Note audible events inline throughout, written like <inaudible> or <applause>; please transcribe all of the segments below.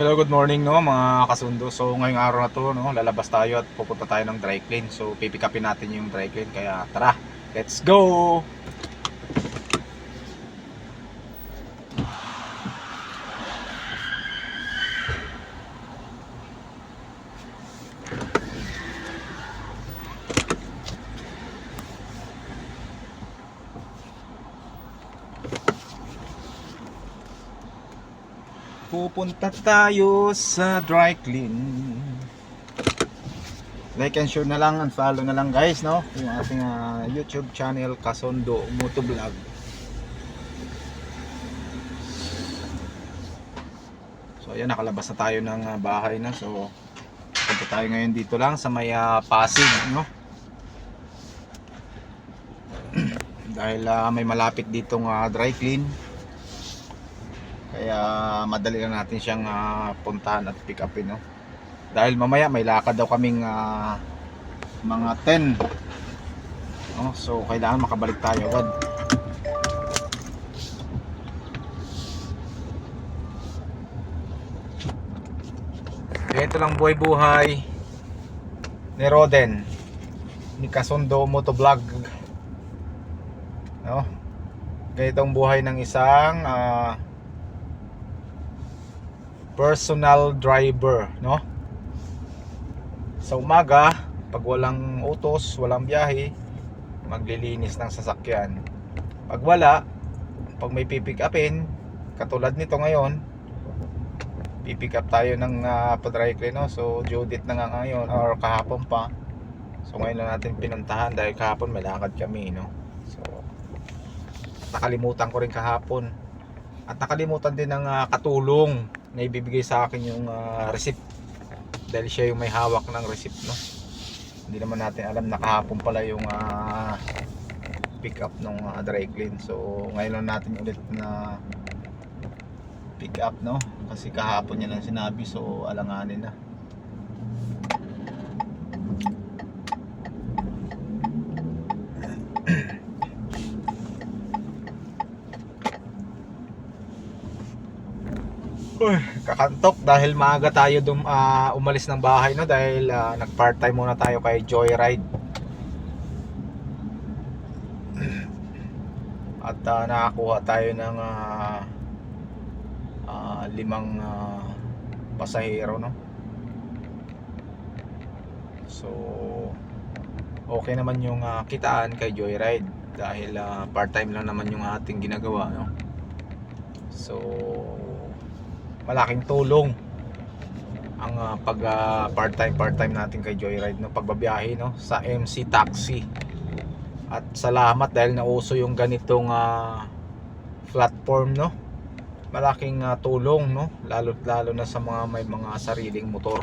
Hello, good morning no mga kasundo. So ngayong araw na to no, lalabas tayo at pupunta tayo ng dry clean. So pipikapin natin yung dry clean kaya tara, let's go. Pupunta tayo sa dry clean. Like and share na lang and follow na lang guys no yung ating ah, YouTube channel Kasondo Motovlog. So ayan nakalabas na tayo ng ah, bahay na so punta tayo ngayon dito lang sa may ah, Pasig no. <clears throat> Dahil ah, may malapit ditong ah, dry clean. Kaya madali lang natin siyang ah, puntahan at pick upin no. Dahil mamaya may lakad daw kaming ah, mga 10. No? So kailangan makabalik tayo agad. Ito lang buhay-buhay ni Roden ni Kasundo Motovlog. No? Ganitong buhay ng isang ah, personal driver, no? Sa umaga, pag walang utos, walang biyahe, maglilinis ng sasakyan. Pag wala, pag may pipick upin, katulad nito ngayon, pipick up tayo ng uh, padry clean, no? So, Judith na nga ngayon, or kahapon pa. So, ngayon lang natin pinuntahan dahil kahapon may lakad kami, no? So, nakalimutan ko rin kahapon. At nakalimutan din ng ah, katulong na ibibigay sa akin yung ah, receipt. Dahil siya yung may hawak ng receipt no? Hindi naman natin alam na kahapon pala yung ah, pick up ng ah, dry clean. So ngayon lang natin ulit na pick up no? Kasi kahapon niya lang sinabi so alanganin na Uy, kakantok dahil maaga tayo dum, ah, umalis ng bahay no dahil ah, nag part-time muna tayo kay Joyride. At ah, nakakuha tayo ng ah, ah, limang ah, pasahero no. So okay naman yung ah, kitaan kay Joyride dahil ah, part-time lang naman yung ating ginagawa no. So malaking tulong ang ah, pag ah, part-time part-time natin kay Joyride no pagbabiyahe no sa MC Taxi. At salamat dahil nauso yung ganitong ah, platform no. Malaking ah, tulong no lalo lalo na sa mga may mga sariling motor.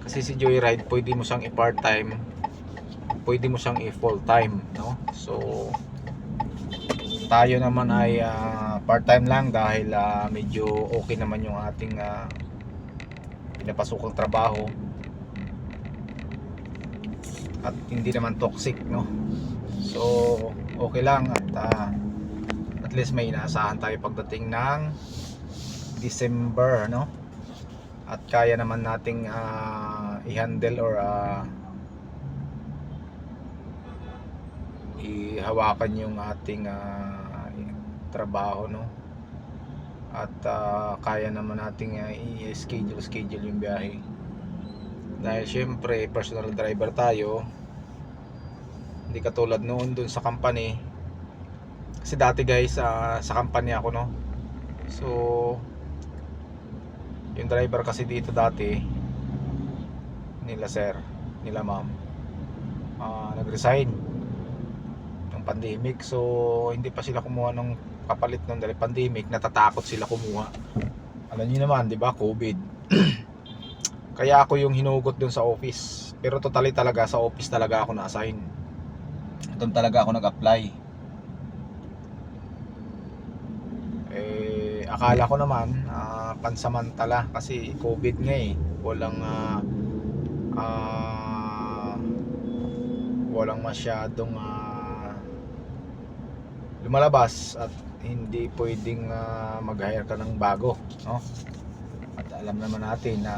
Kasi si Joyride pwede mo siyang i-part-time, pwede mo siyang i-full-time no. So tayo naman ay ah, part-time lang dahil ah, medyo okay naman yung ating uh, pinapasukang trabaho. At hindi naman toxic no? So okay lang at ah, at least may inaasahan tayo pagdating ng December no? At kaya naman nating ah, i-handle or ah, ihawakan yung ating ah, trabaho no? At ah, kaya naman nating ah, i-schedule schedule yung biyahe. Dahil syempre personal driver tayo. Hindi katulad noon dun sa company. Kasi dati guys ah, sa company ako no? So yung driver kasi dito dati nila sir nila ma'am ah, nag-resign pandemic. So hindi pa sila kumuha ng kapalit ng dahil pandemic natatakot sila kumuha. Alam niyo naman di ba? Covid. <clears throat> Kaya ako yung hinugot dun sa office. Pero totally talaga sa office talaga ako na-assign. Doon talaga ako nag-apply. Eh akala ko naman ah, pansamantala kasi covid nga eh. Walang ah, ah, walang masyadong ah, lumalabas at hindi pwedeng ah, mag-hire ka ng bago no At alam naman natin na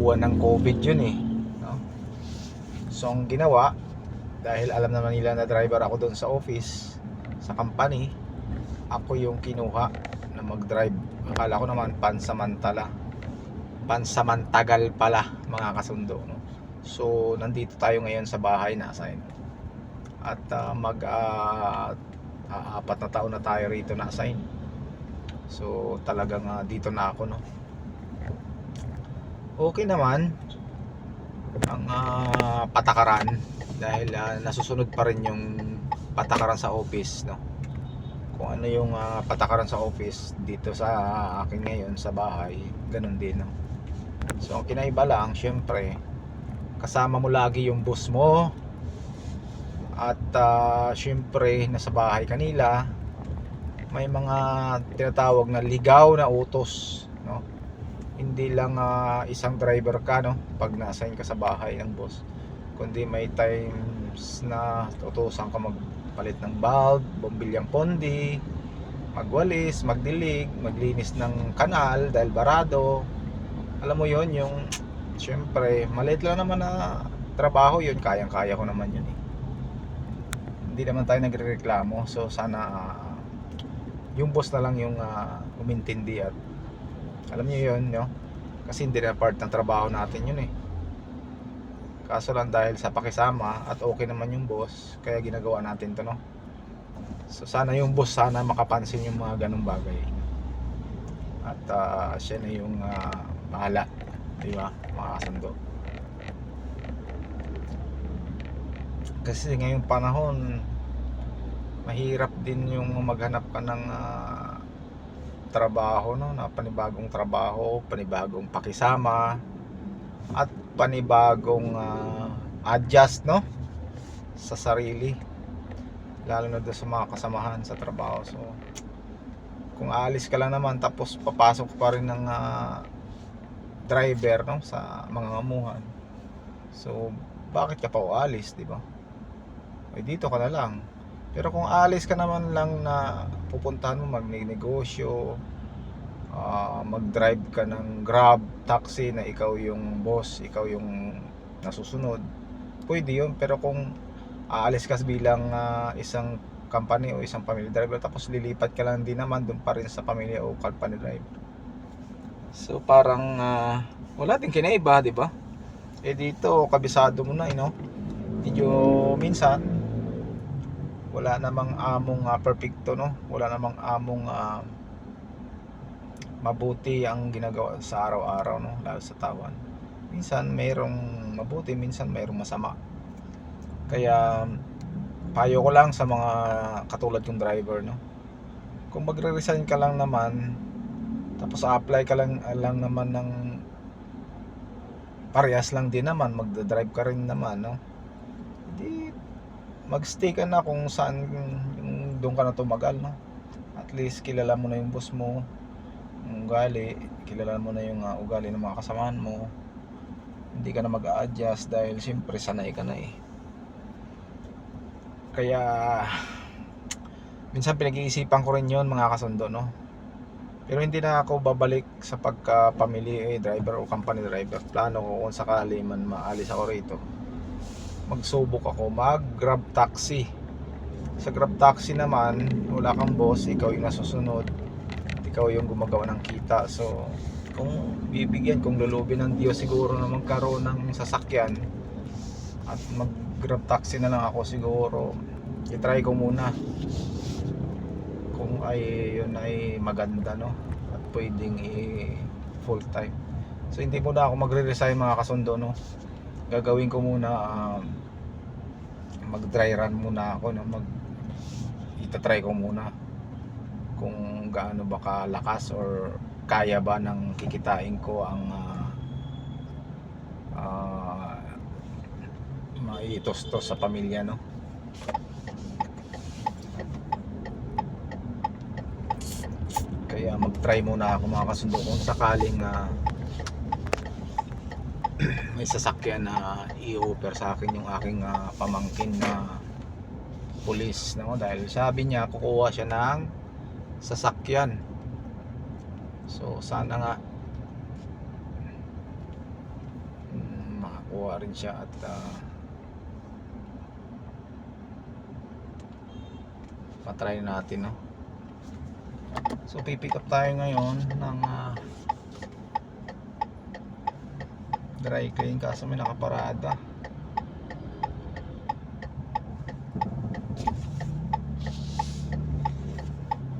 buwan ng COVID yun eh. No? So ang ginawa, dahil alam naman nila na driver ako doon sa office, sa company, ako yung kinuha na mag-drive. Akala ko naman pansamantala. Pansamantagal pala mga kasundo. No? So nandito tayo ngayon sa bahay na assign. At ah, mag ah, ah, apat na taon na tayo rito na assign. So talagang ah, dito na ako no. Okay naman ang ah, patakaran dahil ah, nasusunod pa rin yung patakaran sa office no. Kung ano yung ah, patakaran sa office dito sa akin ngayon sa bahay, ganun din no. So ang kinaiba lang syempre kasama mo lagi yung boss mo at ah, syempre nasa bahay kanila may mga tinatawag na ligaw na utos no? Hindi lang ah, isang driver ka no? Pag na-assign ka sa bahay ng boss. Kundi may times na utusan ka magpalit ng bulb bombilyang pondi magwalis magdilig maglinis ng kanal dahil barado. Alam mo yon yung syempre maliit lang naman na trabaho yun kayang kaya ko naman yun eh hindi naman tayo nagrereklamo. So sana ah, yung boss na lang yung uh, umintindi at alam niyo yun no? Kasi hindi na part ng trabaho natin yun eh. Kaso lang dahil sa pakisama at okay naman yung boss kaya ginagawa natin to no? So sana yung boss sana makapansin yung mga ganong bagay. At ah, siya na yung ah, bahala. Di ba? Mga kasundo kasi ngayong panahon mahirap din yung maghanap ka ng ah, trabaho no? Na panibagong trabaho panibagong pakisama at panibagong ah, adjust no? Sa sarili. Lalo na doon sa mga kasamahan sa trabaho. So kung aalis ka lang naman tapos papasok pa rin ng ah, driver no? Sa mga ngamuhan. So bakit ka pa ualis di ba ay dito ka na lang pero kung alis ka naman lang na pupuntahan mo magnegosyo, ah, mag-drive ka ng Grab, taxi na ikaw yung boss, ikaw yung nasusunod, pwede yun. Pero kung aalis ka bilang ah, isang company o isang family driver tapos lilipat ka lang din naman doon pa rin sa pamilya o company driver. So parang ah, wala din kinaiba, di ba? Eh dito, kabisado mo na, you know? Medyo minsan, wala namang among ah, perfecto no? Wala namang among ah, mabuti ang ginagawa sa araw-araw no? Lalo sa tawan minsan mayroong mabuti minsan mayroong masama. Kaya payo ko lang sa mga katulad kong driver no? Kung magre-resign ka lang naman tapos apply ka lang lang naman ng parehas lang din naman magda-drive ka rin naman no? Di magstay ka na kung saan yung doon ka na tumagal no? At least kilala mo na yung boss mo yung ugali. Kilala mo na yung uh, ugali ng mga kasamahan mo. Hindi ka na mag-a-adjust dahil siyempre sanay ka na eh. Kaya minsan pinag-iisipan ko rin yon mga kasundo no? Pero hindi na ako babalik sa pagka family eh, driver o company driver. Plano ko kung sakali man maalis ako rito magsubok ako. Mag grab taxi. Sa grab taxi naman wala kang boss ikaw yung nasusunod. Ikaw yung gumagawa ng kita. So kung bibigyan kung lulubin ng Diyos siguro na magkaroon ng sasakyan. At mag grab taxi na lang ako siguro. I-try ko muna. Kung ay yun ay maganda no? At pwedeng i full time. So hindi muna ako magre-resign mga kasundo no gagawin ko muna um, mag dry run muna ako no? Mag itatry ko muna kung gaano ba kalakas or kaya ba ng kikitain ko ang uh, uh, maitos-tos sa pamilya no? Kaya mag-try muna ako mga kasundo kung sakaling uh, may sasakyan na i-offer sa akin yung aking ah, pamangkin na pulis no? dahil sabi niya kukuha siya ng sasakyan So sana nga mm, makakuha rin siya at ah, matry natin no. So pipick up tayo ngayon ng ah, dry clean kaso may nakaparada.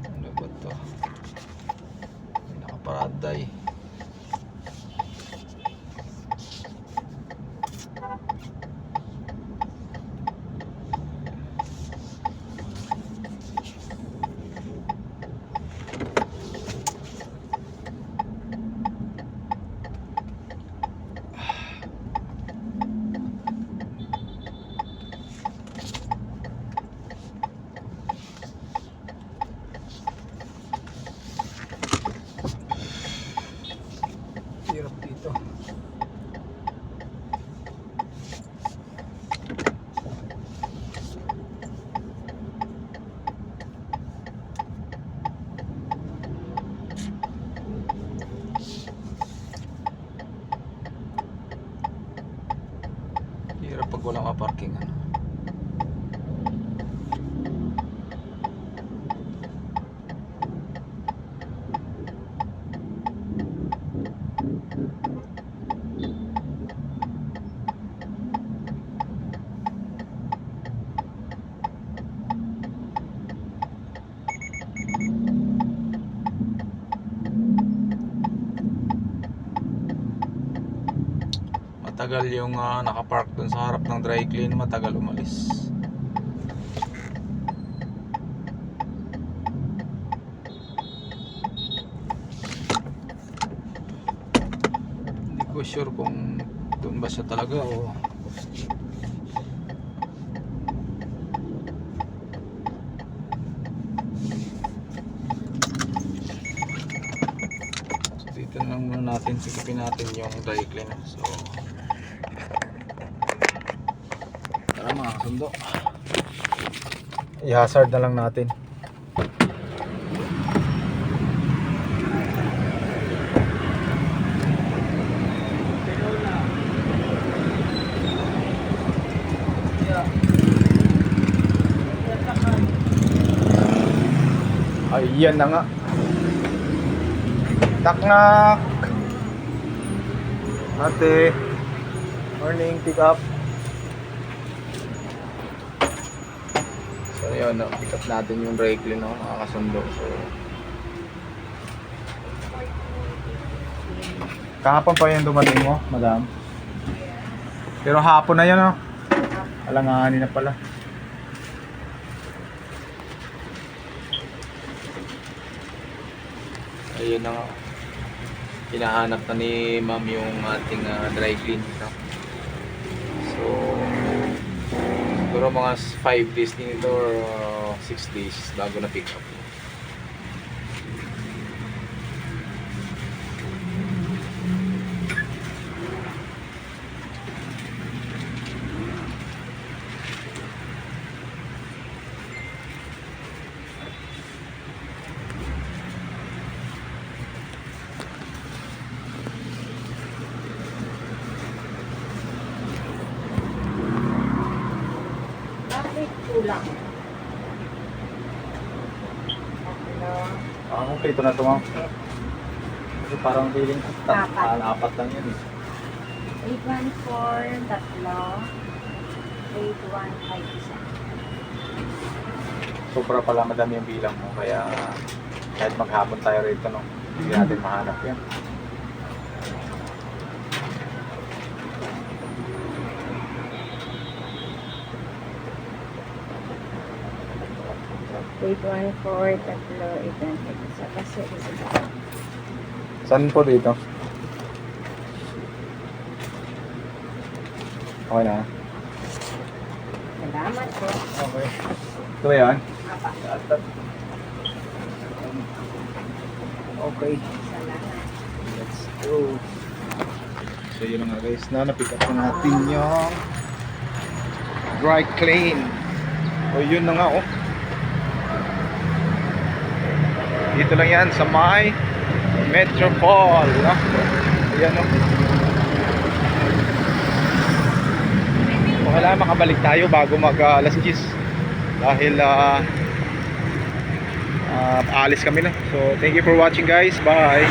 Ano ba to? May nakaparada eh. Hirap dito. Hirap pag walang maparking ano. Matagal yung ah, nakapark dun sa harap ng dry clean, matagal umalis. Hindi ko sure kung doon ba siya talaga o natin, sikipin natin yung dry clean. So, kasundo. I-hazard na lang natin. Ayan na nga. Knock knock. Ate. Morning, pick up. So yun, no, pick up natin yung brake clean, no, mga kasundo. So, Kahapon pa yan dumating mo, madam. Pero hapon na yan, no? Alanganin na pala. Ayun na nga. Hinahanap na ni ma'am yung ating ah, dry clean. No? So, siguro mga 5 days din ito or 6 days bago na pick up. Bakit kulang? Hello? Ah, okay, ito na ito ma'am. Kasi parang feeling ko, tat- Apat. apat lang yun eh. 814, tatlo. 815, isa. Sobra pala madami yung bilang mo, kaya kahit maghapon tayo rito, no, hindi natin mahanap yan. Eight one four, tatlo, eight one five, isa. Kasi isa. Saan po dito? Okay na. Salamat po. Okay. Ito ba yan? Apa. Okay. Salamat. Let's go. So yun na nga guys, na napick up na natin yung dry clean. O yun na nga oh. Dito lang yan sa may Metropol, no? Ayan, no? So, kailangan makabalik tayo bago mag uh, alas 10 dahil ah ah, aalis kami na. So, thank you for watching guys. Bye!